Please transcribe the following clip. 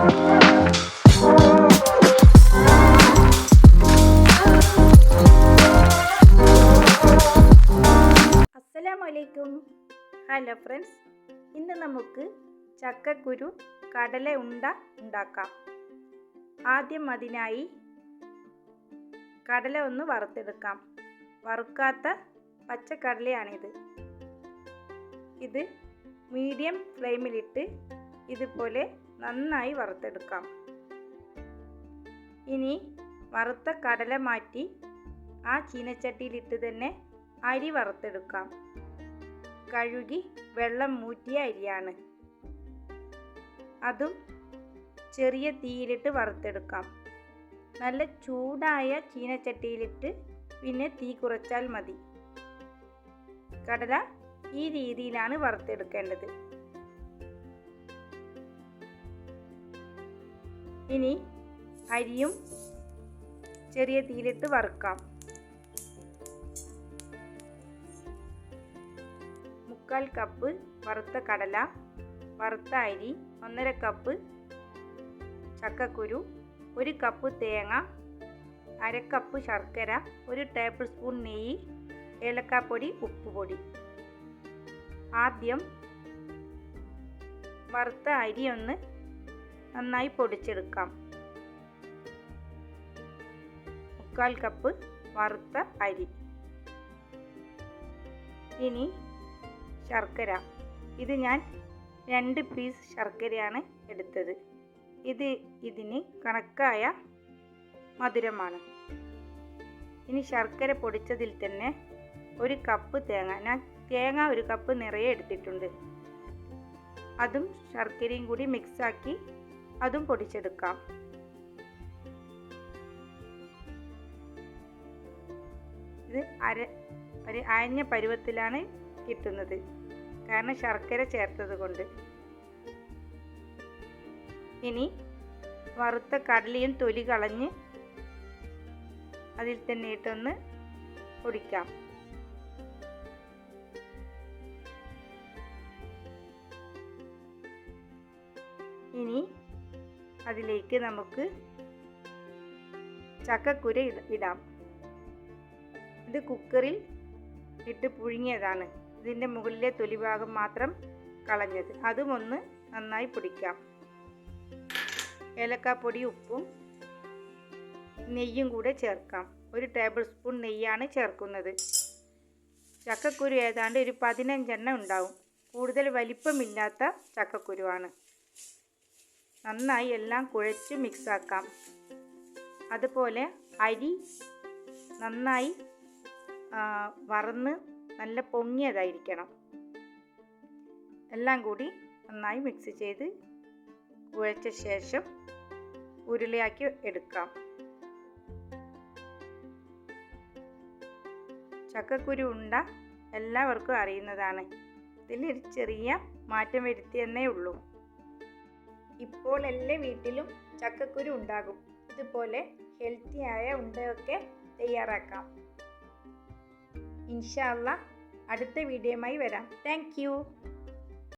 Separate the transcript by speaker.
Speaker 1: അസ്സലാമലൈക്കും. Hello friends ഇന്ന് നമുക്ക് ചക്കക്കുരു കടല ഉണ്ട ഉണ്ടാക്കാം. ആദ്യം അതിനായി കടല ഒന്ന് വറുത്തെടുക്കാം. വറുക്കാത്ത പച്ചക്കടലയാണിത്. ഇത് മീഡിയം ഫ്ലെയിമിലിട്ട് ഇതുപോലെ നന്നായി വറുത്തെടുക്കാം. ഇനി വറുത്ത കടല മാറ്റി ആ ചീനച്ചട്ടിയിലിട്ട് തന്നെ അരി വറുത്തെടുക്കാം. കഴുകി വെള്ളം മൂറ്റിയ അരിയാണ്. അതും ചെറിയ തീയിലിട്ട് വറുത്തെടുക്കാം. നല്ല ചൂടായ ചീനച്ചട്ടിയിലിട്ട് പിന്നെ തീ കുറച്ചാൽ മതി. കടല ഈ രീതിയിലാണ് വറുത്തെടുക്കേണ്ടത്. ഇനി അരിയും ചെറിയ തീയിലിട്ട് വറുക്കാം. മുക്കാൽ കപ്പ് വറുത്ത കടല വറുത്ത അരി ഒന്നര കപ്പ് ചക്കക്കുരു ഒരു കപ്പ് തേങ്ങ അര കപ്പ് ശർക്കര ഒരു ടേബിൾ സ്പൂൺ നെയ്യ് ഏലക്കാപ്പൊടി ഉപ്പുപൊടി. ആദ്യം വറുത്ത അരി ഒന്ന് നന്നായി പൊടിച്ചെടുക്കാം. മുക്കാൽ കപ്പ് വറുത്ത അരി. ഇനി ശർക്കര. ഇത് ഞാൻ രണ്ട് പീസ് ശർക്കരയാണ് എടുത്തത്. ഇത് ഇതിന് കണക്കായ മധുരമാണ്. ഇനി ശർക്കര പൊടിച്ചതിൽ തന്നെ ഒരു കപ്പ് തേങ്ങ. ഞാൻ തേങ്ങ ഒരു കപ്പ് നിറയെ എടുത്തിട്ടുണ്ട്. അതും ശർക്കരയും കൂടി മിക്സാക്കി അതും പൊടിച്ചെടുക്കാം. ഇത് അര ഒരു അയഞ്ഞ പരുവത്തിലാണ് കിട്ടുന്നത്. കാരണം ശർക്കര ചേർത്തത് കൊണ്ട്. ഇനി വറുത്ത കടലയും തൊലി കളഞ്ഞ് അതിൽ തന്നെ ഇട്ടൊന്ന് പൊടിക്കാം. അതിലേക്ക് നമുക്ക് ചക്കക്കുര ഇടാം ഇത് കുക്കറിൽ ഇട്ട് പുഴുങ്ങിയതാണ്. ഇതിന്റെ മുകളിലെ തൊലി ഭാഗം മാത്രം കളഞ്ഞത്. അതും ഒന്ന് നന്നായി പൊടിക്കാം. ഏലക്കാപ്പൊടി ഉപ്പും നെയ്യും കൂടെ ചേർക്കാം. ഒരു ടേബിൾ സ്പൂൺ നെയ്യാണ് ചേർക്കുന്നത്. ചക്കക്കുരു ഏതാണ്ട് ഒരു പതിനഞ്ചെണ്ണം ഉണ്ടാവും. കൂടുതൽ വലിപ്പമില്ലാത്ത ചക്കക്കുരുവാണ്. നന്നായി എല്ലാം കുഴച്ച് മിക്സാക്കാം അതുപോലെ അരി നന്നായി വറന്ന് നല്ല പൊങ്ങിയതായിരിക്കണം. എല്ലാം കൂടി നന്നായി മിക്സ് ചെയ്ത് കുഴച്ച ശേഷം ഉരുളയാക്കി എടുക്കാം. ചക്കക്കുരു ഉണ്ട എല്ലാവർക്കും അറിയുന്നതാണ്. ഇതിൽ ചെറിയ മാറ്റം വരുത്തിയെന്നേ ഉള്ളൂ. ഇപ്പോൾ എല്ലാ വീട്ടിലും ചക്കക്കുരു ഉണ്ടാകും. ഇതുപോലെ ആയ ഉണ്ടയൊക്കെ തയ്യാറാക്കാം. ഇൻഷാല്ല അടുത്ത വീഡിയോയുമായി വരാം. താങ്ക്